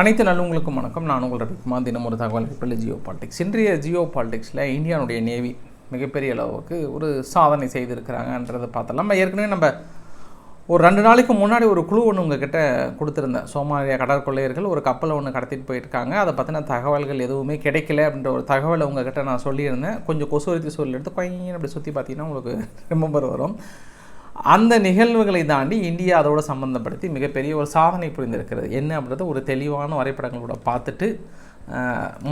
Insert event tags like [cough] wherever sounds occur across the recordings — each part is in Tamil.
அனைத்து நல்லவங்களுக்கும் வணக்கம். நான் உங்கள் ரவிக்குமார் தினம் ஒரு தகவல் இப்போ ஜியோ பாலிடிக்ஸ். இன்றைய ஜியோ பாலிடிக்ஸில் இந்தியாவுடைய நேவி மிகப்பெரிய அளவுக்கு ஒரு சாதனை செய்திருக்கிறாங்கன்றதை பார்த்தலாம் நம்ம ஏற்கனவே நம்ம ஒரு ரெண்டு நாளைக்கு முன்னாடி ஒரு குழு ஒன்று உங்ககிட்ட கொடுத்துருந்தேன். சோமாலியா கடற்கொள்ளையர்கள் ஒரு கப்பலை ஒன்று கடத்திட்டு போயிருக்காங்க. அதை பற்றின தகவல்கள் எதுவுமே கிடைக்கல அப்படின்ற ஒரு தகவலை உங்ககிட்ட நான் சொல்லியிருந்தேன். கொஞ்சம் கொசுவரித்தி சொல்லி எடுத்து கொஞ்சம் அப்படி சுற்றி பார்த்தீங்கன்னா உங்களுக்கு [laughs] ரிமெம்பர் வரும். அந்த நிகழ்வுகளை தாண்டி இந்தியா அதோட சம்மந்தப்படுத்தி மிகப்பெரிய ஒரு சாதனை புரிந்திருக்கிறது. என்ன அப்படின்றத ஒரு தெளிவான வரைபடங்களோட பார்த்துட்டு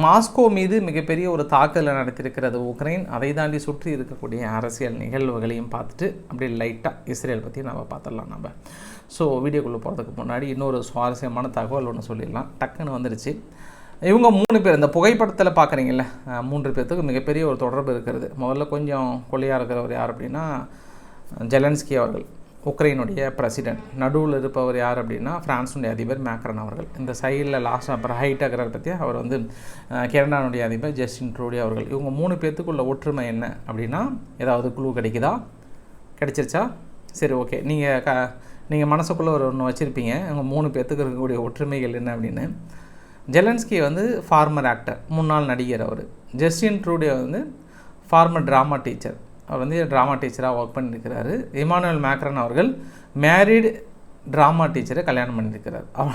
மாஸ்கோ மீது மிகப்பெரிய ஒரு தாக்குதலை நடத்தியிருக்கிறது உக்ரைன். அதை தாண்டி சுற்றி இருக்கக்கூடிய அரசியல் நிகழ்வுகளையும் பார்த்துட்டு அப்படியே லைட்டாக இஸ்ரேல் பற்றி நம்ம பார்த்துடலாம் நம்ம. ஸோ வீடியோக்குள்ளே போகிறதுக்கு முன்னாடி இன்னொரு சுவாரஸ்யமான தகவல் ஒன்று சொல்லிடலாம். டக்குன்னு வந்துருச்சு. இவங்க மூணு பேர் இந்த புகைப்படத்தில் பார்க்குறீங்கல்ல மூன்று பேர்த்துக்கு மிகப்பெரிய ஒரு தொடர்பு இருக்கிறது. முதல்ல கொஞ்சம் கொள்ளையாக இருக்கிறவர் யார் அப்படின்னா ஜெலன்ஸ்கி அவர்கள் உக்ரைனுடைய பிரசிடென்ட் நடுவில் இருப்பவர் யார் அப்படின்னா ஃப்ரான்ஸுடைய அதிபர் மேக்ரன் அவர்கள். இந்த சைடில் லாஸ்ட் அப்புறம் ஹைட் ஆகிறார் பற்றி அவர் வந்து அஹ், கனடானுடைய அதிபர் ஜஸ்டின் ட்ரூடி அவர்கள். இவங்க மூணு பேர்த்துக்குள்ள ஒற்றுமை என்ன அப்படின்னா ஏதாவது குழு கிடைக்குதா? கிடைச்சிருச்சா? சரி ஓகே நீங்கள் க நீங்கள் மனசுக்குள்ளே ஒரு ஒன்று வச்சுருப்பீங்க. இவங்க மூணு பேர்த்துக்கு இருக்கக்கூடிய ஒற்றுமைகள் என்ன அப்படின்னு. ஜெலன்ஸ்கி வந்து ஃபார்மர் ஆக்டர் முன்னாள் நடிகர் அவர். ஜஸ்டின் ட்ரூடே வந்து ஃபார்மர் ட்ராமா டீச்சர் அவர் வந்து ட்ராமா டீச்சராக ஒர்க் பண்ணியிருக்கிறாரு இமானுவல் மேக்ரன் அவர்கள் மேரிடு ட்ராமா டீச்சரை கல்யாணம் பண்ணியிருக்கிறார் அவ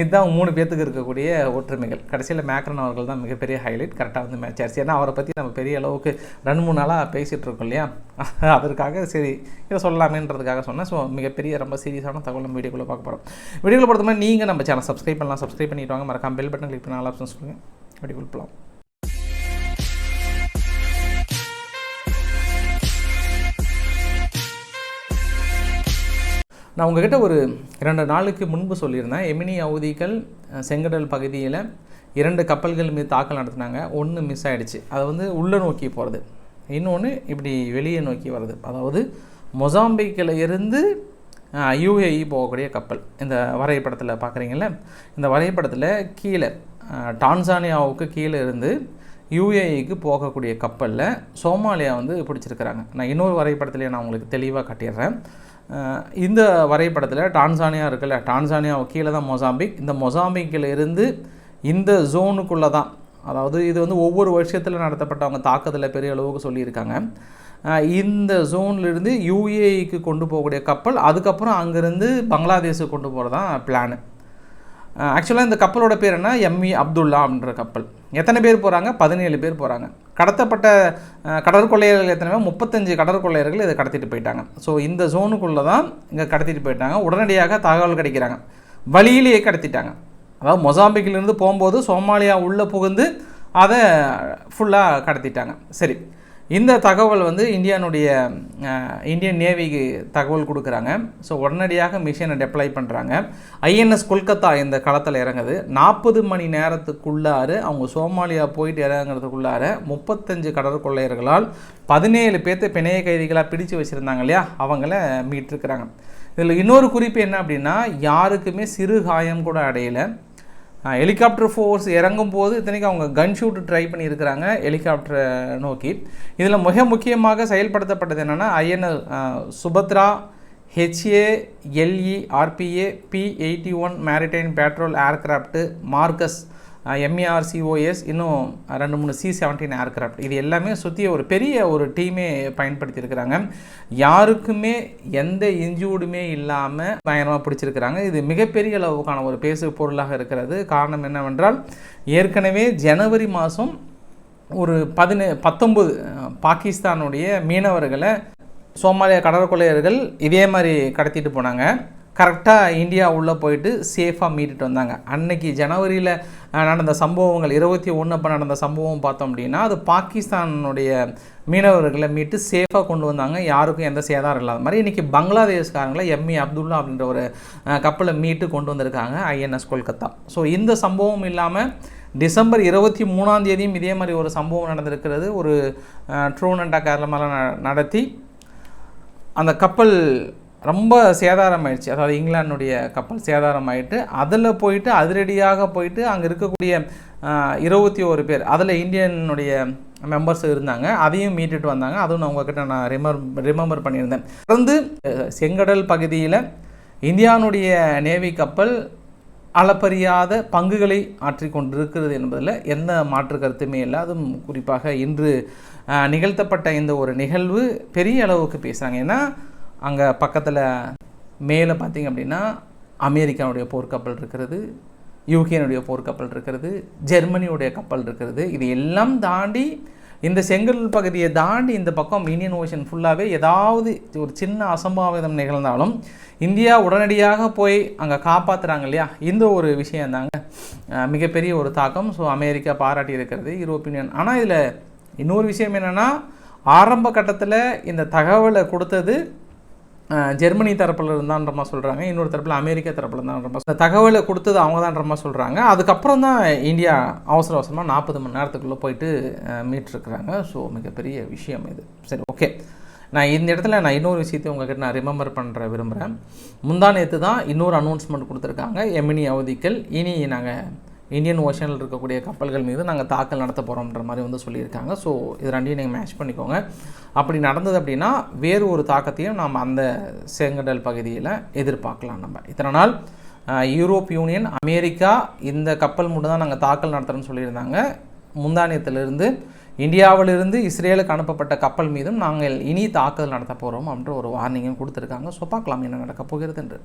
இதுதான் மூணு பேர்த்துக்கு இருக்கக்கூடிய ஒற்றுமைகள். கடைசியில் மேக்ரன் அவர்கள் தான் மிகப்பெரிய ஹைலைட் கரெக்டாக வந்து மேட்ச் ஆச்சு ஏன்னா அவரை பற்றி நம்ம பெரிய அளவுக்கு ரெண்டு மூணு நாளாக பேசிகிட்டு இருக்கோம் இல்லையா? [laughs] அதற்காக சரி இதை சொல்லலாமேன்றதுக்காக சொன்னேன். ஸோ மிகப்பெரிய ரொம்ப சீரியஸான தகவல் நம்ம வீடியோக்குள்ளே பார்க்க போகிறோம் வீடியோவில் பொறுத்த மாதிரி நீங்கள் நம்ம சேனல் சப்ஸ்கிரைப் பண்ணலாம். சப்ஸ்கிரைப் பண்ணிட்டு வாங்க. மறக்காம பெல் பட்டன் கிளிக் பண்ண ஆல் ஆப்ஷன் சொல்லுங்கள் வீடியோக்குள்ள போகலாம் நான் உங்ககிட்ட ஒரு இரண்டு நாளுக்கு முன்பு சொல்லியிருந்தேன். எமினி அவதிகள் செங்கடல் பகுதியில் இரண்டு கப்பல்கள் மீது தாக்கல் நடத்தினாங்க. ஒன்று மிஸ் ஆகிடுச்சு அது வந்து உள்ளே நோக்கி போகிறது இன்னொன்று இப்படி வெளியே நோக்கி வருது அதாவது மொசாம்பிக்கில் இருந்து யூஏஇ போகக்கூடிய கப்பல். இந்த வரைபடத்தில் பார்க்குறீங்கள இந்த வரைபடத்தில் கீழே டான்சானியாவுக்கு கீழே இருந்து யூஏஇக்கு போகக்கூடிய கப்பலில் சோமாலியா வந்து பிடிச்சிருக்கிறாங்க. நான் இன்னொரு வரைபடத்துலேயே நான் உங்களுக்கு தெளிவாக காட்டிடுறேன். இந்த வரைபடத்தில் டான்சானியா இருக்குல்ல டான்சானியா கீழே தான் மொசாம்பிக். இந்த மொசாம்பிக்கில் இருந்து இந்த ஜோனுக்குள்ளே தான் அதாவது இது வந்து ஒவ்வொரு வருஷத்தில் நடத்தப்பட்டவங்க தாக்குதலை பெரிய அளவுக்கு சொல்லியிருக்காங்க. இந்த ஜோன்லேருந்து யூஏஇக்கு கொண்டு போகக்கூடிய கப்பல் அதுக்கப்புறம் அங்கேருந்து பங்களாதேஷுக்கு கொண்டு போகிறதான் பிளானு ஆக்சுவலாக இந்த கப்பலோட பேர் என்ன? எம்இ அப்துல்லா அப்படின்ற கப்பல் எத்தனை பேர் போகிறாங்க பதினேழு பேர் போகிறாங்க கடத்தப்பட்ட கடற்கொள்ளையர்கள் எத்தனை பேர் முப்பத்தஞ்சு கடற்கொள்ளையர்கள் இதை கடத்திட்டு போயிட்டாங்க. ஸோ இந்த ஜோனுக்குள்ளே தான் இங்கே கடத்திட்டு போயிட்டாங்க. உடனடியாக தகவல் கிடைக்கிறாங்க. வழியிலேயே கடத்திட்டாங்க. அதாவது மொசாம்பிக்கிலிருந்து போகும்போது சோமாலியா உள்ளே புகுந்து அதை ஃபுல்லாக கடத்திட்டாங்க. சரி. இந்த தகவல் வந்து இந்தியானுடைய இந்தியன் நேவிக்கு தகவல் கொடுக்குறாங்க. ஸோ உடனடியாக மிஷினை டெப்ளை பண்ணுறாங்க ஐஎன்எஸ் கொல்கத்தா இந்த களத்தில் இறங்குது. நாற்பது மணி நேரத்துக்குள்ளார அவங்க சோமாலியா போயிட்டு இறங்குறதுக்குள்ளார முப்பத்தஞ்சு கடற்கொள்ளையர்களால் பதினேழு பேர்த்த பிணைய கைதிகளாக பிடிச்சு வச்சுருந்தாங்க இல்லையா? அவங்கள மீட்டிருக்கிறாங்க. இதில் இன்னொரு குறிப்பு என்ன அப்படின்னா யாருக்குமே சிறு காயம் கூட அடையலை. ஹெலிகாப்டர் ஃபோர்ஸ் இறங்கும் போது இத்தனைக்கும் அவங்க கன் ஷூட் ட்ரை பண்ணியிருக்கிறாங்க ஹெலிகாப்டரை நோக்கி. இதில் மிக முக்கியமாக செயல்படுத்தப்பட்டது என்னென்னா INL Subhadra HA LE RPA P eighty one maritime patrol aircraft Marcos MARCOS இன்னும் ரெண்டு மூணு சி செவன்டீன் ஏர்கிராஃப்ட் இது எல்லாமே சுற்றி ஒரு பெரிய ஒரு டீமே பயன்படுத்தியிருக்கிறாங்க. யாருக்குமே எந்த இன்ஜூர்டுமே இல்லாமல் பயங்கரமாக பிடிச்சிருக்கிறாங்க. இது மிகப்பெரிய அளவுக்கான ஒரு பேசு பொருளாக இருக்கிறது. காரணம் என்னவென்றால் ஏற்கனவே ஜனவரி மாதம் ஒரு பதினே பத்தொம்பது பாகிஸ்தானுடைய மீனவர்களை சோமாலிய கடற்கொள்ளையர்கள் இதே மாதிரி கடத்திட்டு போனாங்க. கரெக்டாக இந்தியா உள்ளே போயிட்டு சேஃபாக மீட்டுட்டு வந்தாங்க. அன்னைக்கு ஜனவரியில் நடந்த சம்பவங்கள் இருபத்தி ஒன்று அப்போ நடந்த சம்பவம் பார்த்தோம் அப்படின்னா அது பாகிஸ்தானுடைய மீனவர்களை மீட்டு சேஃபாக கொண்டு வந்தாங்க. யாருக்கும் எந்த சேதாரம் இல்லாத மாதிரி. இன்றைக்கி பங்களாதேஷ்காரங்களை எம்இ அப்துல்லா அப்படின்ற ஒரு கப்பலை மீட்டு கொண்டு வந்திருக்காங்க ஐஎன்எஸ் கொல்கத்தா. ஸோ இந்த சம்பவம் இல்லாமல் டிசம்பர் இருபத்தி மூணாம் தேதியும் இதே மாதிரி ஒரு சம்பவம் நடந்திருக்கிறது. ஒரு ட்ரோனண்டா காரணமாக நடத்தி அந்த கப்பல் ரொம்ப சேதாரம் ஆயிடுச்சு அதாவது இங்கிலாந்துடைய கப்பல் சேதாரம் ஆயிட்டு அதில் போயிட்டு அதிரடியாக போயிட்டு அங்கே இருக்கக்கூடிய இருபத்தி ஒரு பேர் அதில் இந்தியனுடைய மெம்பர்ஸ் இருந்தாங்க. அதையும் மீட்டுட்டு வந்தாங்க. அதுவும் நான் உங்ககிட்ட நான் ரிமர் ரிமெம்பர் பண்ணியிருந்தேன். தொடர்ந்து செங்கடல் பகுதியில் இந்தியானுடைய நேவி கப்பல் அளப்பறியாத பங்குகளை ஆற்றி கொண்டிருக்கிறது என்பதில் எந்த மாற்று கருத்துமே இல்லை. அதுவும் குறிப்பாக இன்று நிகழ்த்தப்பட்ட இந்த ஒரு நிகழ்வு பெரிய அளவுக்கு பேசுகிறாங்க ஏன்னா அங்கே பக்கத்தில் மேலே பார்த்திங்க அப்படின்னா அமெரிக்காவுடைய போர்க்கப்பல் இருக்கிறது யூகேனுடைய போர்க்கப்பல் இருக்கிறது ஜெர்மனியுடைய கப்பல் இருக்கிறது. இது எல்லாம் தாண்டி இந்த செங்கல் பகுதியை தாண்டி இந்த பக்கம் இந்தியன் ஓஷன் ஃபுல்லாகவே ஏதாவது ஒரு சின்ன அசம்பாவிதம் நிகழ்ந்தாலும் இந்தியா உடனடியாக போய் அங்கே காப்பாற்றுறாங்க இல்லையா? இந்த ஒரு விஷயம் தாங்க. மிகப்பெரிய ஒரு தாக்கம். ஸோ அமெரிக்கா பாராட்டி இருக்கிறது யூரோப்பியன். ஆனால் இதில் இன்னொரு விஷயம் என்னென்னா ஆரம்ப கட்டத்தில் இந்த தகவலை கொடுத்தது ஜெர்மனி தரப்பில் இருந்தான்ற மாதிரி சொல்கிறாங்க இன்னொரு தரப்பில் அமெரிக்கா தரப்பில் இருந்தான்ற மாதிரி இந்த தகவலை கொடுத்தது அவங்க தான்ற மாதிரி சொல்கிறாங்க அதுக்கப்புறம் தான் இந்தியா அவசர அவசரமாக நாற்பது மணி நேரத்துக்குள்ளே போயிட்டு மீட்டிருக்கிறாங்க ஸோ மிகப்பெரிய விஷயம் இது. சரி ஓகே நான் இந்த இடத்துல நான் இன்னொரு விஷயத்தை உங்ககிட்ட நான் ரிமெம்பர் பண்ணுற விரும்புகிறேன் முந்தா நேற்று தான் இன்னொரு அனௌன்ஸ்மெண்ட் கொடுத்துருக்காங்க. எமினி அவதிக்கள் இனி நாங்கள் இந்தியன் ஓஷனில் இருக்கக்கூடிய கப்பல்கள் மீது நாங்கள் தாக்கல் நடத்த போகிறோம்ன்ற மாதிரி வந்து சொல்லியிருக்காங்க. ஸோ இது ரெண்டையும் நீங்கள் மேட்ச் பண்ணிக்கோங்க. அப்படி நடந்தது அப்படின்னா வேறு ஒரு தாக்கத்தையும் நாம் அந்த செங்கடல் பகுதியில் எதிர்பார்க்கலாம் நம்ம. இத்தனை நாள் யூரோப் யூனியன் அமெரிக்கா இந்த கப்பல் மட்டும் தான் நாங்கள் தாக்கல் நடத்துகிறோன்னு சொல்லியிருந்தாங்க. முந்தானியத்திலிருந்து இந்தியாவிலிருந்து இஸ்ரேலுக்கு அனுப்பப்பட்ட கப்பல் மீதும் நாங்கள் இனி தாக்குதல் நடத்த போகிறோம் அப்படின்ற ஒரு வார்னிங்கும் கொடுத்துருக்காங்க. ஸோ பார்க்கலாம் என்ன நடக்க போகிறது என்று.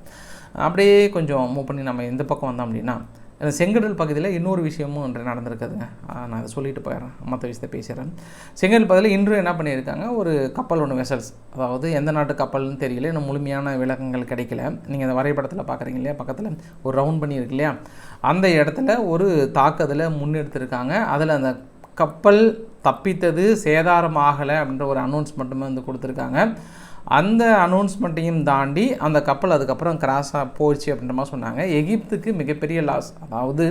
அப்படியே கொஞ்சம் மூவ் பண்ணி நம்ம எந்த பக்கம் வந்தோம் அப்படின்னா இந்த செங்கடல் பகுதியில் இன்னொரு விஷயமும் இன்று நடந்திருக்குதுங்க நான் அதை சொல்லிட்டு போயிடுறேன். மற்ற விஷயத்தை பேசுகிறேன் செங்கடல் பகுதியில் இன்று என்ன பண்ணியிருக்காங்க? ஒரு கப்பல் ஒன்று வெசல்ஸ் அதாவது எந்த நாட்டு கப்பல்னு தெரியல இன்னும் முழுமையான விளக்கங்கள் கிடைக்கல. நீங்கள் அந்த வரைபடத்தில் பார்க்குறீங்க இல்லையா? பக்கத்தில் ஒரு ரவுண்ட் பண்ணியிருக்கு இல்லையா? அந்த இடத்துல ஒரு தாக்குதலை முன்னெடுத்திருக்காங்க. அதில் அந்த கப்பல் தப்பித்தது சேதாரம் ஆகலை அப்படின்ற ஒரு அனௌன்ஸ்மெண்ட்டுமே வந்து கொடுத்துருக்காங்க. அந்த அனௌன்ஸ்மெண்ட்டையும் தாண்டி அந்த கப்பல் அதுக்கப்புறம் கிராஸாக போச்சு அப்படின்ற மாதிரி சொன்னாங்க. எகிப்துக்கு மிகப்பெரிய லாஸ் அதாவது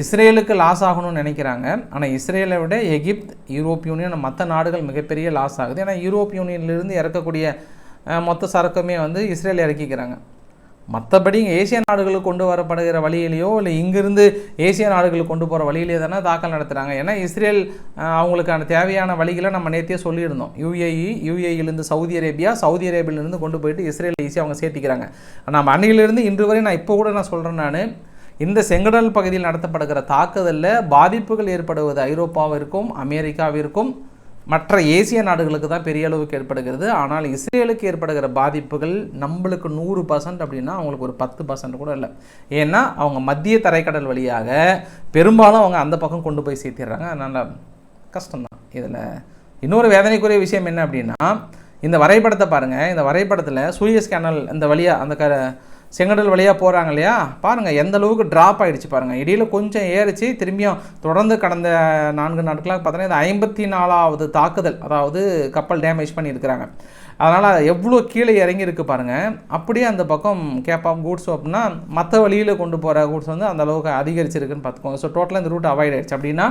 இஸ்ரேலுக்கு லாஸ் ஆகணும்னு நினைக்கிறாங்க. ஆனால் இஸ்ரேலை விட எகிப்த் யூரோப் யூனியன் மற்ற நாடுகள் மிகப்பெரிய லாஸ் ஆகுது. ஏன்னா யூரோப் யூனியன்லேருந்து இறக்கக்கூடிய மொத்த சரக்குமே வந்து இஸ்ரேல் இறக்கிக்கிறாங்க. மற்றபடி ஏசிய நாடுகளுக்கு கொண்டு வரப்படுகிற வழியிலையோ இல்லை இங்கிருந்து ஏசிய நாடுகளுக்கு கொண்டு போகிற வழியிலே தானே தாக்கல் நடத்துகிறாங்க ஏன்னா இஸ்ரேல் அவங்களுக்கான தேவையான வழிகளை நம்ம நேற்றே சொல்லியிருந்தோம். யுஏஇ யுஏஇலேருந்து சவுதி அரேபியா சவுதி அரேபியிலேருந்து கொண்டு போயிட்டு இஸ்ரேல் ஈஸியாக அவங்க சேர்த்திக்கிறாங்க. நம்ம அன்னையிலேருந்து இன்று வரை நான் இப்போ கூட நான் சொல்கிறேன் நான் இந்த செங்கடல் பகுதியில் நடத்தப்படுகிற தாக்குதலில் பாதிப்புகள் ஏற்படுவது ஐரோப்பாவிற்கும் அமெரிக்காவிற்கும் மற்ற ஏசிய நாடுகளுக்கு தான் பெரிய அளவுக்கு ஏற்படுகிறது. ஆனால் இஸ்ரேலுக்கு ஏற்படுகிற பாதிப்புகள் நம்மளுக்கு நூறு பர்சன்ட் அப்படின்னா அவங்களுக்கு ஒரு பத்து பர்சன்ட் கூட இல்லை. ஏன்னா அவங்க மத்திய தரைக்கடல் வழியாக பெரும்பாலும் அவங்க அந்த பக்கம் கொண்டு போய் சேர்த்திடுறாங்க. அதனால் கஷ்டம்தான். இதில் இன்னொரு வேதனைக்குரிய விஷயம் என்ன அப்படின்னா இந்த வரைபடத்தை பாருங்கள் இந்த வரைபடத்தில் சூரியஸ் கேனல் இந்த வழியாக அந்த க செங்கடல் வழியாக போகிறாங்க இல்லையா? பாருங்கள் எந்த அளவுக்கு ட்ராப் ஆகிடுச்சு பாருங்கள் இடையில் கொஞ்சம் ஏறிச்சு திரும்பியும் தொடர்ந்து கடந்த நான்கு நாட்களாக பார்த்தோன்னா இது ஐம்பத்தி நாலாவது தாக்குதல் அதாவது கப்பல் டேமேஜ் பண்ணியிருக்கிறாங்க. அதனால் எவ்வளோ கீழே இறங்கி இருக்கு பாருங்கள் அப்படியே அந்த பக்கம் கேப்பாம் கூட்ஸ் அப்படின்னா மற்ற வழியில் கொண்டு போகிற கூட்ஸ் வந்து அந்த அளவுக்கு அதிகரிச்சிருக்குன்னு பார்த்துக்கோங்க. ஸோ டோட்டலாக இந்த ரூட் அவாய்ட் ஆயிடுச்சு. அப்படின்னா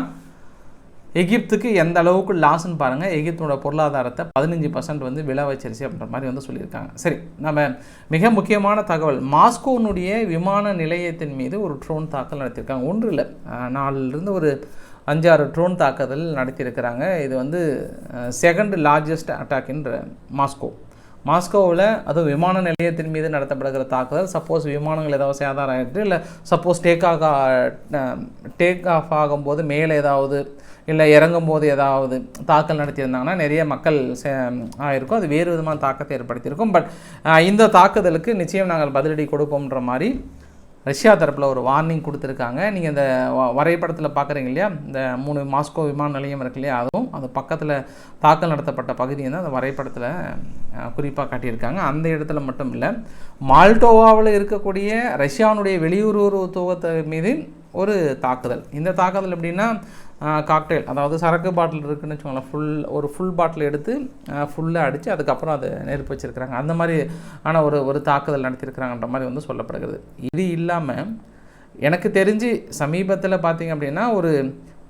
எகிப்துக்கு எந்த அளவுக்கு லாஸ்ன்னு பாருங்கள் எகிப்தோட பொருளாதாரத்தை பதினஞ்சு பர்சன்ட் வந்து விலை வச்சிருச்சு அப்படின்ற மாதிரி வந்து சொல்லியிருக்காங்க. சரி நம்ம மிக முக்கியமான தகவல். மாஸ்கோனுடைய விமான நிலையத்தின் மீது ஒரு ட்ரோன் தாக்கல் நடத்தியிருக்காங்க. ஒன்று இல்லை. நாலுலேருந்து ஒரு அஞ்சாறு ட்ரோன் தாக்குதல் நடத்தியிருக்கிறாங்க. இது வந்து second largest attack in Moscow. மாஸ்கோவில் அதுவும் விமான நிலையத்தின் மீது நடத்தப்படுகிற தாக்குதல். சப்போஸ் விமானங்கள் ஏதாவது சேதாரம் ஆகிட்டு இல்லை சப்போஸ் டேக் ஆக டேக் ஆஃப் ஆகும்போது மேலே ஏதாவது இல்லை இறங்கும் போது ஏதாவது தாக்கல் நடத்தியிருந்தாங்கன்னா நிறைய மக்கள் சே ஆயிருக்கும். அது வேறு விதமான தாக்கத்தை ஏற்படுத்தியிருக்கும். பட் இந்த தாக்குதலுக்கு நிச்சயம் நாங்கள் பதிலடி கொடுப்போம்ன்ற மாதிரி ரஷ்யா தரப்பில் ஒரு வார்னிங் கொடுத்துருக்காங்க. நீங்கள் இந்த வ- வரைபடத்தில் பார்க்குறீங்க இல்லையா? இந்த மூணு மாஸ்கோ விமான நிலையம் இருக்கு இல்லையா? அதுவும் அது பக்கத்தில் தாக்கல் நடத்தப்பட்ட பகுதியை தான் அந்த வரைபடத்தில் குறிப்பாக காட்டியிருக்காங்க. அந்த இடத்துல மட்டும் இல்லை மால்டோவாவில் இருக்கக்கூடிய ரஷ்யாவுடைய வெளியுறவு தூவத்தை மீது ஒரு தாக்குதல். இந்த தாக்குதல் எப்படின்னா காக்டெயில் அதாவது சரக்கு பாட்டில் இருக்குதுன்னு வச்சுக்கோங்களேன். ஃபுல் ஒரு ஃபுல் பாட்டில் எடுத்து ஃபுல்லாக அடித்து அதுக்கப்புறம் அதை நெருப்பு வச்சுருக்கிறாங்க. அந்த மாதிரி ஆனால் ஒரு ஒரு தாக்குதல் நடத்தியிருக்கிறாங்கன்ற மாதிரி வந்து சொல்லப்படுகிறது. இது இல்லாமல் எனக்கு தெரிஞ்சு சமீபத்தில் பார்த்தீங்க அப்படின்னா ஒரு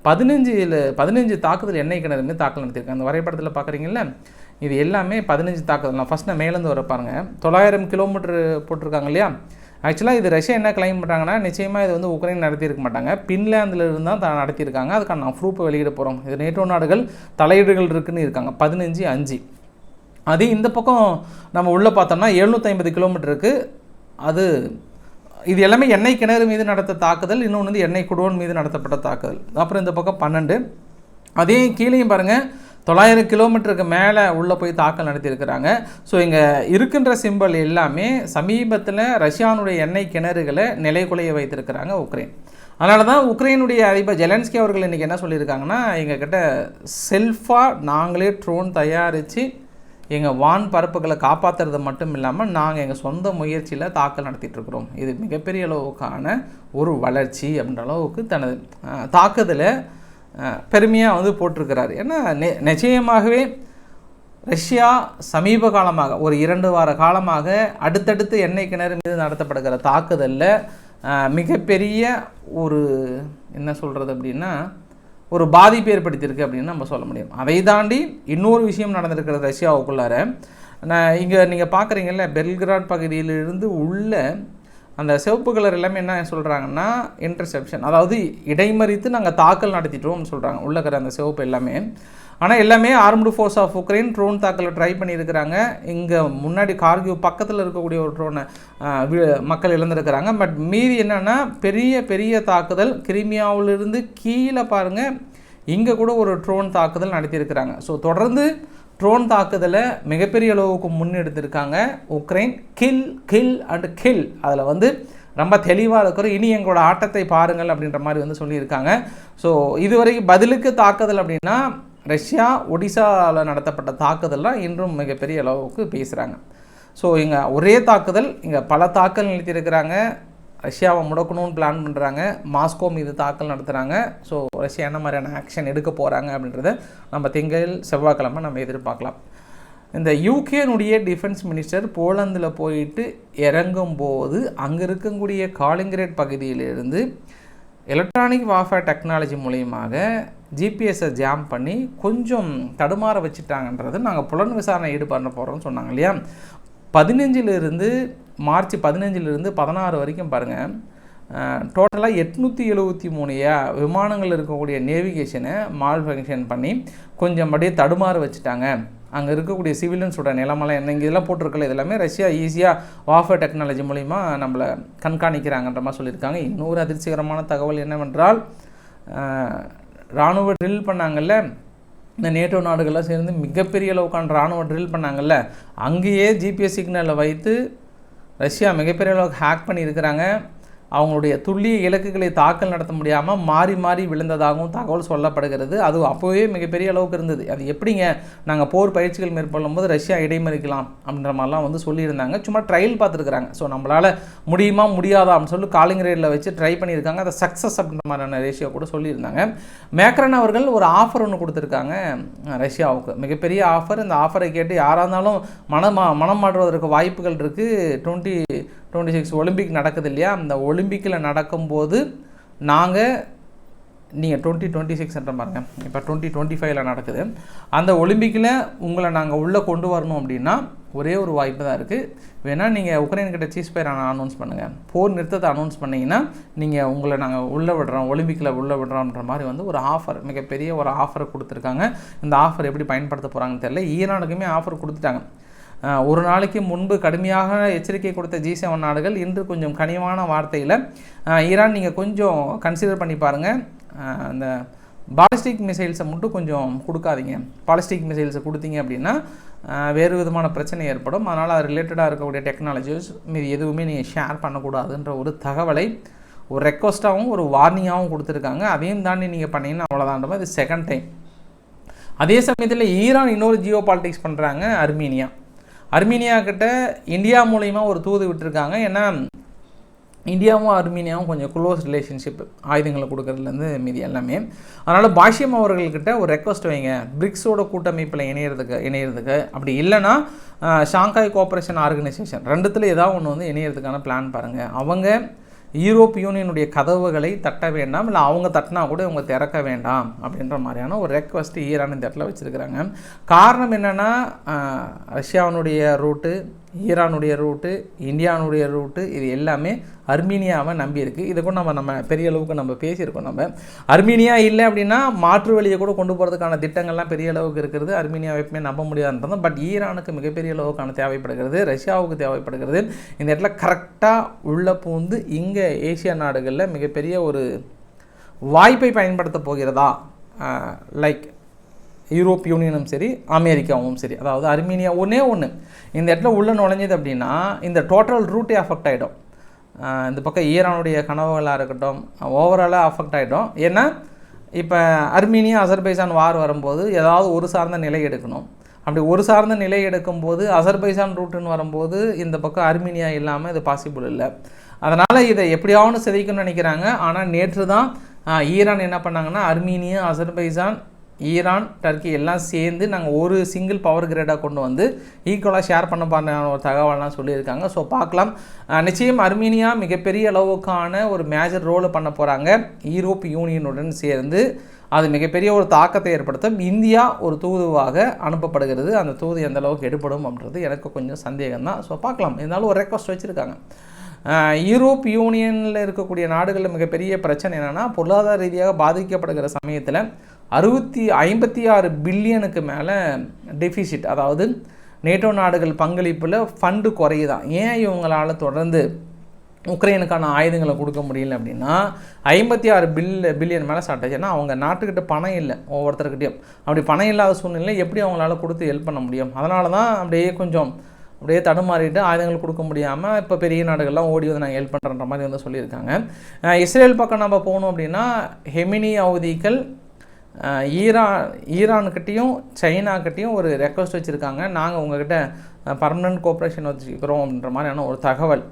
பதினஞ்சில் பதினஞ்சு தாக்குதல் எண்ணெய் கிணறுமே தாக்கல் நடத்தியிருக்காங்க. அந்த வரைபடத்தில் பார்க்குறீங்கல்ல இது எல்லாமே பதினஞ்சு தாக்குதல். நான் ஃபஸ்ட் நான் மேலேருந்து வர பாருங்கள் தொள்ளாயிரம் கிலோமீட்டர் போட்டிருக்காங்க இல்லையா? ஆக்சுவலாக இது ரஷ்யா என்ன கிளைம் பண்ணுறாங்கன்னா நிச்சயமாக இது வந்து உக்ரைன் நடத்தியிருக்க மாட்டாங்க. பின்லாந்தில் இருந்து தான் தான் நடத்தியிருக்காங்க. அதுக்கான நான் ப்ரூஃப் வெளியிட போகிறோம் இது நேட்டோ நாடுகள் தலையீடுகள் இருக்குன்னு இருக்காங்க. பதினஞ்சு அஞ்சு. அது இந்த பக்கம் நம்ம உள்ளே பார்த்தோம்னா எழுநூற்றி ஐம்பது கிலோமீட்டருக்கு அது இது எல்லாமே எண்ணெய் கிணறு மீது நடத்த தாக்குதல் இன்னொன்று வந்து எண்ணெய் குடோன் மீது நடத்தப்பட்ட தாக்குதல். அப்புறம் இந்த பக்கம் பன்னெண்டு. அதே கீழேயும் பாருங்கள் தொள்ளாயிரம் கிலோமீட்டருக்கு மேலே உள்ளே போய் தாக்கல் நடத்தியிருக்கிறாங்க. ஸோ இங்கே இருக்கின்ற சிம்பல் எல்லாமே சமீபத்தில் ரஷ்யானுடைய எண்ணெய் கிணறுகளை நிலைகுலைய வைத்திருக்கிறாங்க உக்ரைன். அதனால தான் உக்ரைனுடைய அதிபர் ஜெலன்ஸ்கி அவர்கள் இன்றைக்கி என்ன சொல்லியிருக்காங்கன்னா எங்ககிட்ட செல்ஃபாக நாங்களே ட்ரோன் தயாரித்து எங்கள் வான் பரப்புகளை காப்பாற்றுறது மட்டும் இல்லாமல் நாங்கள் எங்கள் சொந்த முயற்சியில் தாக்கல் நடத்திட்டுருக்குறோம். இது மிகப்பெரிய அளவுக்கான ஒரு வளர்ச்சி அப்படின்ற அளவுக்கு தனது தாக்குதலை பெருமையாக வந்து போட்டிருக்கிறார். ஏன்னா நெ நிச்சயமாகவே ரஷ்யா சமீப காலமாக ஒரு இரண்டு வார காலமாக அடுத்தடுத்து எண்ணெய் கிணறு மீது நடத்தப்படுகிற தாக்குதலில் மிகப்பெரிய ஒரு என்ன சொல்கிறது அப்படின்னா ஒரு பாதிப்பு ஏற்படுத்தியிருக்கு அப்படின்னு நம்ம சொல்ல முடியும். அதை தாண்டி இன்னொரு விஷயம் நடந்திருக்கிறது ரஷ்யாவுக்குள்ளார. நான் இங்கே நீங்கள் பார்க்குறீங்கல்ல பெல்கிராட் பகுதியிலிருந்து உள்ள அந்த சிவப்பு கலர் எல்லாமே என்ன சொல்கிறாங்கன்னா இன்டர்செப்ஷன் அதாவது இடைமறித்து நாங்கள் தாக்கல் நடத்திட்டோம்னு சொல்கிறாங்க உள்ளக்கிற இருக்கிற அந்த சிவப்பு எல்லாமே. ஆனால் எல்லாமே armed force of Ukraine drone தாக்கலை try பண்ணியிருக்கிறாங்க. இங்கே முன்னாடி கார்கிவ் பக்கத்தில் இருக்கக்கூடிய ஒரு ட்ரோனை மக்கள் இழந்திருக்கிறாங்க. பட் மீதி என்னென்னா பெரிய பெரிய தாக்குதல் கிரிமியாவிலிருந்து கீழே பாருங்கள் இங்கே கூட ஒரு ட்ரோன் தாக்குதல் நடத்தியிருக்கிறாங்க. ஸோ தொடர்ந்து ட்ரோன் தாக்குதலை மிகப்பெரிய அளவுக்கு முன்னெடுத்திருக்காங்க Ukraine. Kill kill and kill. அதில் வந்து ரொம்ப தெளிவாக இருக்கிறோம் இனி எங்களோட ஆட்டத்தை பாருங்கள் அப்படின்ற மாதிரி வந்து சொல்லியிருக்காங்க. ஸோ இதுவரைக்கும் பதிலுக்கு தாக்குதல் அப்படின்னா ரஷ்யா ஒடிசாவில் நடத்தப்பட்ட தாக்குதல்லாம் இன்றும் மிகப்பெரிய அளவுக்கு பேசுகிறாங்க ஸோ இங்கே ஒரே தாக்குதல் இங்கே பல தாக்கல் நிறுத்தியிருக்கிறாங்க. ரஷ்யாவை முடக்கணும்னு பிளான் பண்ணுறாங்க மாஸ்கோ மீது தாக்கல் நடத்துகிறாங்க ஸோ ரஷ்யா என்ன மாதிரியான ஆக்ஷன் எடுக்க போகிறாங்க அப்படின்றத நம்ம திங்கள் செவ்வாய்க்கிழமை நம்ம எதிர்பார்க்கலாம். இந்த யூகேனுடைய டிஃபென்ஸ் மினிஸ்டர் போலந்தில் போயிட்டு இறங்கும்போது அங்கே இருக்கக்கூடிய காலிங்கிரேட் பகுதியிலிருந்து எலக்ட்ரானிக் வார்ஃபேர் டெக்னாலஜி மூலியமாக ஜிபிஎஸ்ஸை ஜாம் பண்ணி கொஞ்சம் தடுமாற வச்சுட்டாங்கன்றது நாங்கள் புலன் விசாரணை ஈடுபட போகிறோம்னு சொன்னாங்க இல்லையா? பதினஞ்சிலிருந்து மார்ச் பதினஞ்சிலிருந்து பதினாறு வரைக்கும் பாருங்கள் டோட்டலாக எட்நூற்றி எழுபத்தி மூணு விமானங்கள் இருக்கக்கூடிய நேவிகேஷனை மால் ஃபங்க்ஷன் பண்ணி கொஞ்சம் அப்படியே தடுமாறு வச்சுட்டாங்க. அங்கே இருக்கக்கூடிய சிவிலியன்ஸோட நிலமெல்லாம் என்ன இங்கே இதெல்லாம் போட்டிருக்கல இதெல்லாமே ரஷ்யா ஈஸியாக வாஃபர் டெக்னாலஜி மூலிமா நம்மளை கண்காணிக்கிறாங்கன்ற மாதிரி சொல்லியிருக்காங்க. இன்னொரு அதிர்ச்சிகரமான தகவல் என்னவென்றால் இராணுவ ராணுவ ட்ரில் பண்ணாங்கல்ல இந்த நேட்டோ நாடுகள்லாம் சேர்ந்து மிகப்பெரிய அளவுக்கான ராணுவ ட்ரில் பண்ணாங்கல்ல அங்கேயே ஜிபிஎஸ் சிக்னலை வைத்து ரஷ்யா மிகப்பெரிய அளவுக்கு ஹேக் பண்ணியிருக்கிறாங்க. அவங்களுடைய துல்லிய இலக்குகளை தாக்கல் நடத்த முடியாமல் மாறி மாறி விழுந்ததாகவும் தகவல் சொல்லப்படுகிறது. அது அப்போவே மிகப்பெரிய அளவுக்கு இருந்தது. அது எப்படிங்க நாங்கள் போர் பயிற்சிகள் மேற்கொள்ளும் போது ரஷ்யா இடைமறிக்கலாம் அப்படின்ற மாதிரிலாம் வந்து சொல்லியிருந்தாங்க. சும்மா ட்ரையல் பார்த்துருக்குறாங்க. ஸோ நம்மளால் முடியுமா முடியாதா அப்படின்னு சொல்லி காலிங் ரேடில் வச்சு ட்ரை பண்ணியிருக்காங்க. அதை சக்ஸஸ் அப்படின்ற மாதிரியான ரேஷியோ கூட சொல்லியிருந்தாங்க. மேக்ரன் அவர்கள் ஒரு ஆஃபர் ஒன்று கொடுத்துருக்காங்க ரஷ்யாவுக்கு. மிகப்பெரிய ஆஃபர் இந்த ஆஃபரை கேட்டு யாராக இருந்தாலும் மனமா மனம் மாற்றுவதற்கு வாய்ப்புகள் இருக்குது டுவெண்ட்டி டுவெண்ட்டி சிக்ஸ் ஒலிம்பிக் நடக்குது இல்லையா அந்த ஒலிம்பிக்கில் நடக்கும்போது நாங்கள் நீங்கள் டுவெண்ட்டி டுவெண்ட்டி சிக்ஸ்ன்ற பாருங்க. இப்போ டுவெண்ட்டி டுவெண்ட்டி ஃபைவ்ல நடக்குது. அந்த ஒலிம்பிக்கில் உங்களை நாங்கள் உள்ளே கொண்டு வரணும் அப்படின்னா ஒரே ஒரு வாய்ப்பு தான் இருக்குது வேணால் நீங்கள் உக்ரைன் கிட்ட சீஸ் ஃபயர் அனௌன்ஸ் பண்ணுங்கள் போர் நிறுத்தத்தை அனௌன்ஸ் பண்ணிங்கன்னா நீங்கள் உங்களை நாங்கள் உள்ளே விடுறோம் ஒலிம்பிக்கில் உள்ளே விடுறோம்ன்ற மாதிரி வந்து ஒரு ஆஃபர் மிகப்பெரிய ஒரு ஆஃபரை கொடுத்துருக்காங்க. இந்த ஆஃபர் எப்படி பயன்படுத்த போகிறாங்கன்னு தெரியல. ஈரானுக்குமே ஆஃபர் கொடுத்துட்டாங்க. ஒரு நாளைக்கு முன்பு கடுமையாக எச்சரிக்கை கொடுத்த ஜி செவன் நாடுகள் இன்று கொஞ்சம் கனிவான வார்த்தையில் ஈரான் நீங்கள் கொஞ்சம் கன்சிடர் பண்ணி பாருங்கள் அந்த பாலிஸ்டிக் மிசைல்ஸை மட்டும் கொஞ்சம் கொடுக்காதீங்க. பாலிஸ்டிக் மிசைல்ஸை கொடுத்தீங்க அப்படின்னா வேறு விதமான பிரச்சனை ஏற்படும். அதனால் அது ரிலேட்டடாக இருக்கக்கூடிய டெக்னாலஜிஸ் மீது எதுவுமே நீங்கள் ஷேர் பண்ணக்கூடாதுன்ற ஒரு தகவலை ஒரு ரெக்வஸ்ட்டாகவும் ஒரு வார்னிங்காகவும் கொடுத்துருக்காங்க. அதையும் தாண்டி நீங்கள் பண்ணீங்கன்னா அவ்வளோதான்ற இது செகண்ட் டைம் அதே சமயத்தில் ஈரான் இன்னொரு ஜியோ பாலிட்டிக்ஸ் பண்ணுறாங்க அர்மீனியா. அர்மீனியா கிட்ட இந்தியா மூலயமா ஒரு தூது விட்டுருக்காங்க. ஏன்னா இந்தியாவும் அர்மீனியாவும் கொஞ்சம் க்ளோஸ் ரிலேஷன்ஷிப் ஆயுதங்களை கொடுக்கறதுலேருந்து மீதி எல்லாமே. அதனால் பாஷ்யம் அவர்கள்கிட்ட ஒரு ரெக்வஸ்ட் வைங்க. பிரிக்ஸோட கூட்டமைப்பில் இணையிறதுக்கு இணையிறதுக்கு. அப்படி இல்லைன்னா ஷாங்காய் கோஆப்ரேஷன் ஆர்கனைசேஷன் ரெண்டுத்தில் ஏதாவது ஒன்று வந்து இணையிறதுக்கான பிளான் பாருங்கள் அவங்க யூரோப் யூனியனுடைய கதவுகளை தட்ட வேண்டாம் இல்லை அவங்க தட்டினா கூட இவங்க திறக்க வேண்டாம் அப்படின்ற மாதிரியான ஒரு ரெக்வஸ்ட்டு ஈரான் இந்த இடத்துல வச்சுருக்கிறாங்க. காரணம் என்னென்னா ரஷ்யாவினுடைய ரூட்டு ஈரானுடைய ரூட்டு இந்தியானுடைய ரூட்டு இது எல்லாமே அர்மீனியாவை நம்பியிருக்கு. இதை கூட நம்ம நம்ம பெரிய அளவுக்கு நம்ம பேசியிருக்கோம் நம்ம. அர்மீனியா இல்லை அப்படின்னா மாற்று வழியை கூட கொண்டு போகிறதுக்கான திட்டங்கள்லாம் பெரிய அளவுக்கு இருக்கிறது. அர்மீனியா எப்பவுமே நம்ப முடியாதுன்றது பட் ஈரானுக்கு மிகப்பெரிய அளவுக்கான தேவைப்படுகிறது. ரஷ்யாவுக்கு தேவைப்படுகிறது. இந்த இடத்துல கரெக்டாக உள்ள பூந்து இங்கே ஏசியா நாடுகளில் மிகப்பெரிய ஒரு வாய்ப்பை பயன்படுத்த போகிறதா? லைக் யூரோப் யூனியனும் சரி அமெரிக்காவும் சரி அதாவது அர்மீனியா ஒன்றே ஒன்று இந்த இடத்துல உள்ளே நுழைஞ்சது அப்படின்னா இந்த டோட்டல் ரூட்டே அஃபெக்ட் ஆகிடும் இந்த பக்கம் ஈரானுடைய கனவுகளாக இருக்கட்டும் ஓவராலாக அஃபெக்ட் ஆகிடும் ஏன்னா இப்போ அர்மீனியா அசர்பைசான் வார் வரும்போது ஏதாவது ஒரு சார்ந்த நிலை எடுக்கணும். அப்படி ஒரு சார்ந்த நிலை எடுக்கும்போது அசர்பைசான் ரூட்டுன்னு வரும்போது இந்த பக்கம் அர்மீனியா இல்லாமல் இது பாசிபிள் இல்லை. அதனால் இதை எப்படியாவது சிதைக்கணும்னு நினைக்கிறாங்க. ஆனால் நேற்று தான் ஈரான் என்ன பண்ணாங்கன்னா அர்மீனியா அசர்பைசான் ஈரான் டர்க்கி எல்லாம் சேர்ந்து நாங்கள் ஒரு சிங்கிள் பவர் கிரேடாக கொண்டு வந்து ஈக்குவலாக ஷேர் பண்ண பண்ண ஒரு தகவலாம் சொல்லியிருக்காங்க. ஸோ பார்க்கலாம். நிச்சயம் அர்மீனியா மிகப்பெரிய அளவுக்கான ஒரு மேஜர் ரோலை பண்ண போகிறாங்க யூரோப் யூனியனுடன் சேர்ந்து அது மிகப்பெரிய ஒரு தாக்கத்தை ஏற்படுத்தும். இந்தியா ஒரு தூதுவாக அனுப்பப்படுகிறது. அந்த தூது எந்த அளவுக்கு எடுப்படும் அப்படின்றது எனக்கு கொஞ்சம் சந்தேகம் தான் ஸோ பார்க்கலாம். இருந்தாலும் ஒரு ரெக்வஸ்ட் வச்சுருக்காங்க. யூரோப் யூனியனில் இருக்கக்கூடிய நாடுகளில் மிகப்பெரிய பிரச்சனை என்னென்னா பொருளாதார ரீதியாக பாதிக்கப்படுகிற சமயத்தில் அறுபத்தி ஐம்பத்தி ஆறு பில்லியனுக்கு மேலே டெஃபிசிட் அதாவது நேட்டோ நாடுகள் பங்களிப்பில் ஃபண்டு குறையுதான். ஏன் இவங்களால் தொடர்ந்து உக்ரைனுக்கான ஆயுதங்களை கொடுக்க முடியல அப்படின்னா ஐம்பத்தி ஆறு பில் பில்லியன் மேலே ஸ்டார்ட் அவங்க நாட்டுக்கிட்ட பணம் இல்லை ஒவ்வொருத்தருக்கிட்டையும் அப்படி பணம் இல்லாத சூழ்நிலை எப்படி அவங்களால கொடுத்து ஹெல்ப் பண்ண முடியும்? அதனால தான் அப்படியே கொஞ்சம் அப்படியே தடுமாறிட்டு ஆயுதங்கள் கொடுக்க முடியாமல் இப்போ பெரிய நாடுகள்லாம் ஓடி வந்து நாங்கள் ஹெல்ப் பண்ணுறன்ற மாதிரி வந்து சொல்லியிருக்காங்க. இஸ்ரேல் பக்கம் நம்ம போகணும் அப்படின்னா ஹெமினி அவதிகள் ஈரான் ஈரான்கிட்டையும் சைனாக்கிட்டையும் ஒரு ரெக்வஸ்ட் வச்சுருக்காங்க. நாங்கள் உங்ககிட்ட பர்மனன்ட் கோஆப்ரேஷன் வச்சுக்கிறோம் அப்படின்ற மாதிரியான ஒரு தகவல்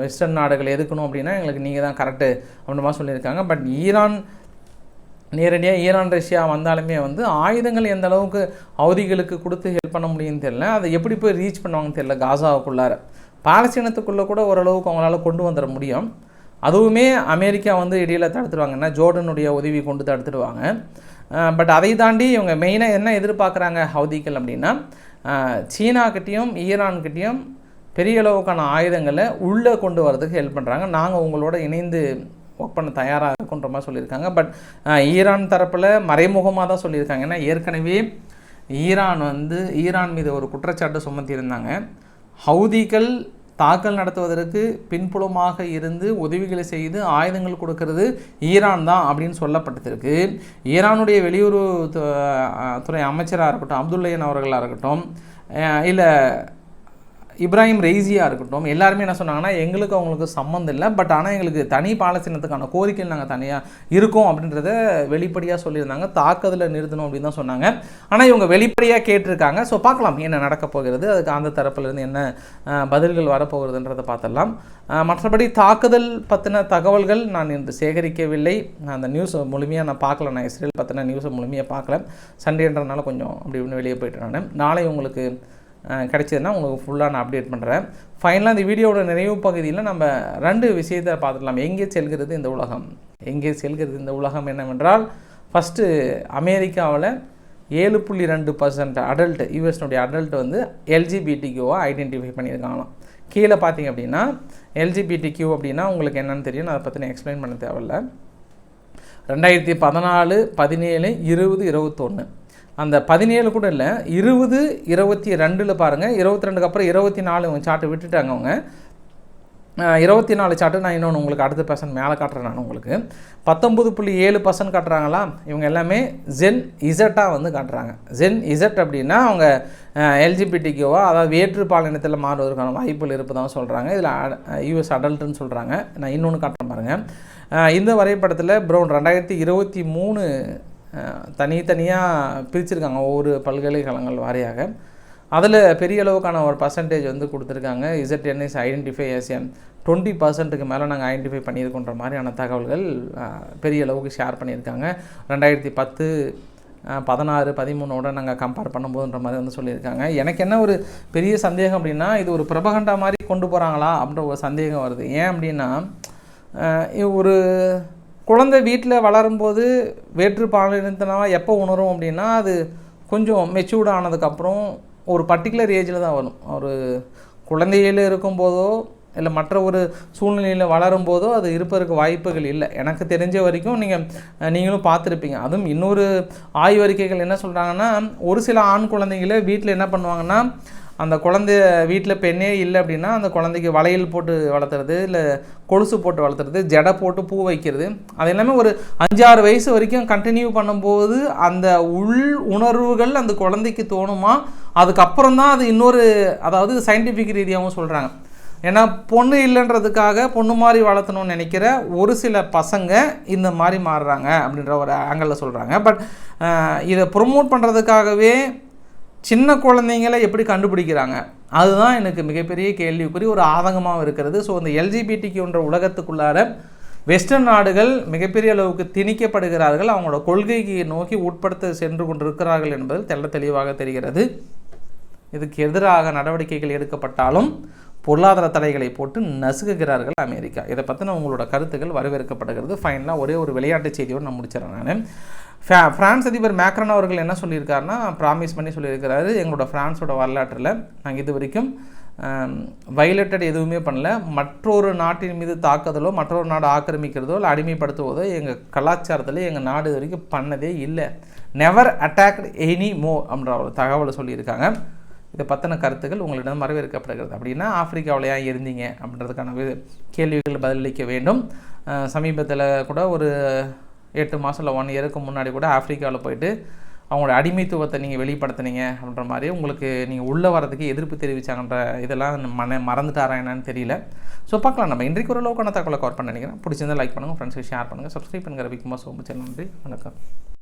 வெஸ்டர்ன் நாடுகள் எதுக்கணும் அப்படின்னா எங்களுக்கு நீங்கள் தான் கரெக்டு அப்படின்ற மாதிரி சொல்லியிருக்காங்க. பட் ஈரான் நேரடியாக ஈரான் ரஷ்யா வந்தாலுமே வந்து ஆயுதங்கள் எந்த அளவுக்கு அவதிகளுக்கு கொடுத்து ஹெல்ப் பண்ண முடியும்னு தெரியல. அதை எப்படி போய் ரீச் பண்ணுவாங்கன்னு தெரியல காசாவுக்குள்ளார. பாலஸ்தீனத்துக்குள்ளே கூட ஓரளவுக்கு அவங்களால கொண்டு வந்துட முடியும். அதுவுமே அமெரிக்கா வந்து இடையில் தடுத்துருவாங்கன்னா ஜோர்டனுடைய உதவி கொண்டு தடுத்துடுவாங்க பட் அதை தாண்டி இவங்க மெயினாக என்ன எதிர்பார்க்குறாங்க ஹவுதிகள் அப்படின்னா சீனாக்கிட்டேயும் ஈரான்கிட்டேயும் பெரிய அளவுக்கான ஆயுதங்களை உள்ளே கொண்டு வரதுக்கு ஹெல்ப் பண்ணுறாங்க நாங்கள் உங்களோட இணைந்து ஒர்க் பண்ண தயாராக இருக்குன்ற மாதிரி சொல்லியிருக்காங்க. பட் ஈரான் தரப்பில் மறைமுகமாக தான் சொல்லியிருக்காங்க. ஏன்னா ஏற்கனவே ஈரான் வந்து ஈரான் மீது ஒரு குற்றச்சாட்டு சுமத்தியிருந்தாங்க. ஹவுதிகள் தாக்கல் நடத்துவதற்கு பின்புலமாக இருந்து உதவிகளை செய்து ஆயுதங்கள் கொடுக்கறது ஈரான் தான் அப்படின்னு சொல்லப்பட்டிருக்கு. ஈரானுடைய வெளியுறவு துறை அமைச்சராக இருக்கட்டும் அப்துல்லையன் அவர்களாக இருக்கட்டும் இல்லை இப்ராஹிம் ரெய்சியாக இருக்கட்டும் எல்லாருமே என்ன சொன்னாங்கன்னா எங்களுக்கு அவங்களுக்கு சம்மந்தம் இல்லை பட் ஆனால் எங்களுக்கு தனி பாலஸ்தீனத்துக்கான கோரிக்கையில் நாங்கள் தனியாக இருக்கோம் அப்படின்றத வெளிப்படையாக சொல்லியிருந்தாங்க. தாக்குதலை நிறுத்தணும் அப்படின்னு தான் சொன்னாங்க. ஆனால் இவங்க வெளிப்படையாக கேட்டிருக்காங்க. ஸோ பார்க்கலாம் என்ன நடக்க போகிறது அதுக்கு அந்த தரப்புலேருந்து என்ன பதில்கள் வரப்போகிறதுன்றதை பார்த்துடலாம். மற்றபடி தாக்குதல் பற்றின தகவல்கள் நான் இன்று சேகரிக்கவில்லை. நான் அந்த நியூஸை முழுமையாக நான் பார்க்கல. நான் இஸ்ரேல் பற்றின நியூஸை முழுமையாக பார்க்கல. சண்டேன்றனால கொஞ்சம் அப்படி இப்படின்னு வெளியே போயிட்டு நான். நாளை உங்களுக்கு கிடச்சதுன்னா உங்களுக்கு ஃபுல்லாக நான் அப்டேட் பண்ணுறேன் ஃபைனலாக இந்த வீடியோட நிறைவு பகுதியில் நம்ம ரெண்டு விஷயத்தை பார்த்துக்கலாம் எங்கே செல்கிறது இந்த உலகம்? எங்கே செல்கிறது இந்த உலகம் என்னவென்றால் ஃபஸ்ட்டு அமெரிக்காவில் ஏழு புள்ளி ரெண்டு பர்சன்ட் அடல்ட் யூஎஸ்னுடைய அடல்ட் வந்து எல்ஜிபிடிக்யூவாக ஐடென்டிஃபை பண்ணியிருக்காங்களாம். கீழே பார்த்தீங்க அப்படின்னா எல்ஜிபிடி கியூ அப்படின்னா உங்களுக்கு என்னென்னு தெரியும். அதை பற்றி நான் எக்ஸ்பிளைன் பண்ண தேவையில்ல. ரெண்டாயிரத்தி பதினாலு பதினேழு இருபது இருபத்தொன்று அந்த பதினேழு கூட இல்லை இருபது இருபத்தி ரெண்டில் பாருங்கள் இருபத்தி ரெண்டுக்கு அப்புறம் இருபத்தி நாலு சாட்டு சார்ட்டு விட்டுட்டாங்க அவங்க. இருபத்தி நாலு சார்ட்டு நான் இன்னொன்று உங்களுக்கு அடுத்த பர்சன்ட் மேலே காட்டுறேன் நான் உங்களுக்கு. பத்தொம்பது புள்ளி ஏழு பர்சன்ட் காட்டுறாங்களா? இவங்க எல்லாமே ஜென் இசட்டாக வந்து காட்டுறாங்க. ஜென் இசட் அப்படின்னா அவங்க எல்ஜிபிடிக்குவா அதாவது வேற்று பாலினத்தில் மாறுவதற்கான வாய்ப்புகள் இருப்பதாக சொல்கிறாங்க இதில் யூஎஸ் அடல்ட்டுன்னு சொல்கிறாங்க நான் இன்னொன்று காட்டுறேன் பாருங்கள் இந்த வரைபடத்தில் ப்ரௌன் ரெண்டாயிரத்தி இருபத்தி மூணு தனித்தனியாக பிரிச்சிருக்காங்க ஒவ்வொரு பல்கலைக்கழகங்கள் வாரியாக. அதில் பெரிய அளவுக்கான ஒரு பர்சன்டேஜ் வந்து கொடுத்துருக்காங்க. இசட்என்எஸ் ஐடென்டிஃபை ஏசியன் டுவெண்ட்டி பர்சன்ட்டுக்கு மேலே நாங்கள் ஐடென்டிஃபை பண்ணியிருக்கோன்ற மாதிரியான தகவல்கள் பெரிய அளவுக்கு ஷேர் பண்ணியிருக்காங்க. ரெண்டாயிரத்தி பத்து பதினாறு பதிமூணோட நாங்கள் கம்பேர் பண்ணும்போதுன்ற மாதிரி வந்து சொல்லியிருக்காங்க. எனக்கு என்ன ஒரு பெரிய சந்தேகம் அப்படின்னா இது ஒரு பிரபகண்டா மாதிரி கொண்டு போகிறாங்களா அப்படின்ற ஒரு சந்தேகம் வருது. ஏன் அப்படின்னா ஒரு குழந்தை வீட்டில் வளரும்போது வேற்று பாலினத்தினால எப்போ உணரும் அப்படின்னா அது கொஞ்சம் மெச்சூர்ட் ஆனதுக்கப்புறம் ஒரு பர்டிகுலர் ஏஜில் தான் வரும். ஒரு குழந்தையில் இருக்கும்போதோ இல்லை மற்ற ஒரு சூழ்நிலையில் வளரும் போதோ அது இருப்பதற்கு வாய்ப்புகள் இல்லை. எனக்கு தெரிஞ்ச வரைக்கும் நீங்கள் நீங்களும் பார்த்துருப்பீங்க. அதுவும் இன்னொரு ஆய்வறிக்கைகள் என்ன சொல்கிறாங்கன்னா ஒரு சில ஆண் குழந்தைங்கள வீட்டில் என்ன பண்ணுவாங்கன்னா அந்த குழந்தை வீட்டில் பெண்ணே இல்லை அப்படின்னா அந்த குழந்தைக்கு வளையல் போட்டு வளர்த்துறது இல்லை கொலுசு போட்டு வளர்த்துறது ஜடை போட்டு பூ வைக்கிறது. அது எல்லாமே ஒரு அஞ்சாறு வயசு வரைக்கும் கண்டினியூ பண்ணும்போது அந்த உள் உணர்வுகள் அந்த குழந்தைக்கு தோணுமா? அதுக்கப்புறம் தான் அது இன்னொரு அதாவது சயின்டிஃபிக் ரீதியாகவும் சொல்கிறாங்க ஏன்னா பொண்ணு இல்லைன்றதுக்காக பொண்ணு மாதிரி வளர்த்தணும்னு நினைக்கிற ஒரு சில பசங்க இந்த மாதிரி மாறுறாங்க அப்படின்ற ஒரு ஆங்கிளில் சொல்கிறாங்க பட் இதை ப்ரொமோட் பண்ணுறதுக்காகவே சின்ன குழந்தைங்களை எப்படி கண்டுபிடிக்கிறாங்க? அதுதான் எனக்கு மிகப்பெரிய கேள்விக்குறி ஒரு ஆதங்கமாகவும் இருக்கிறது. ஸோ இந்த எல்ஜிபிடிக்குன்ற உலகத்துக்குள்ளார வெஸ்டர்ன் நாடுகள் மிகப்பெரிய அளவுக்கு திணிக்கப்படுகிறார்கள். அவங்களோட கொள்கைக்கு நோக்கி உட்படுத்த சென்று கொண்டிருக்கிறார்கள் என்பது தெள்ள தெளிவாக தெரிகிறது. இதுக்கு எதிராக நடவடிக்கைகள் எடுக்கப்பட்டாலும் பொருளாதார தடைகளை போட்டு நசுக்குகிறார்கள் அமெரிக்கா. இதை பற்றின உங்களோட கருத்துக்கள் வரவேற்கப்படுகிறது. ஃபைனலாக ஒரே ஒரு விளையாட்டு செய்தியோடு நான் முடிச்சிடறேன் நான். ஃப்ரான்ஸ் அதிபர் மேக்ரன் அவர்கள் என்ன சொல்லியிருக்காருன்னா ப்ராமிஸ் பண்ணி சொல்லியிருக்கிறாரு. எங்களோட ஃப்ரான்ஸோட வரலாற்றில் நாங்கள் இது வரைக்கும் வயலட்டட் எதுவுமே பண்ணல. மற்றொரு நாட்டின் மீது தாக்குதலோ மற்றொரு நாடு ஆக்கிரமிக்கிறதோ இல்லை அடிமைப்படுத்துவதோ எங்கள் கலாச்சாரத்தில் எங்கள் நாடு இது வரைக்கும் பண்ணதே இல்லை. நெவர் அட்டாக்ட் எனி மோ அப்படின்ற ஒரு தகவலை சொல்லியிருக்காங்க. இதை பற்றின கருத்துக்கள் உங்களிடம் வரவேற்கப்படுகிறது. அப்படின்னா ஆப்பிரிக்காவில் ஏன் இருந்தீங்க அப்படின்றதுக்கான கேள்விகள் பதிலளிக்க வேண்டும். சமீபத்தில் கூட ஒரு எட்டு மாதம் இல்லை ஒன் இயருக்கு முன்னாடி கூட ஆஃப்ரிக்காவில் போயிட்டு அவங்களோட அடிமைத்துவத்தை நீங்கள் வெளிப்படுத்துனீங்க அப்படின்ற மாதிரி உங்களுக்கு நீங்கள் உள்ளே வரதுக்கு எதிர்ப்பு தெரிவித்தாங்கன்ற இதெல்லாம் மன மறந்துட்டாரா என்னன்னு தெரியல. ஸோ பார்க்கலாம். நம்ம இன்றைக்கு ஒரு லோக்கான தகவலை கவர் பண்ண நினைக்கிறேன் பிடிச்சிருந்தால் லைக் பண்ணுங்கள் ஃப்ரெண்ட்ஸுக்கு ஷேர் பண்ணுங்கள் சப்ஸ்கிரைப் பண்ணுங்கள் ரவிக்குமார் சோமு நன்றி. வணக்கம்.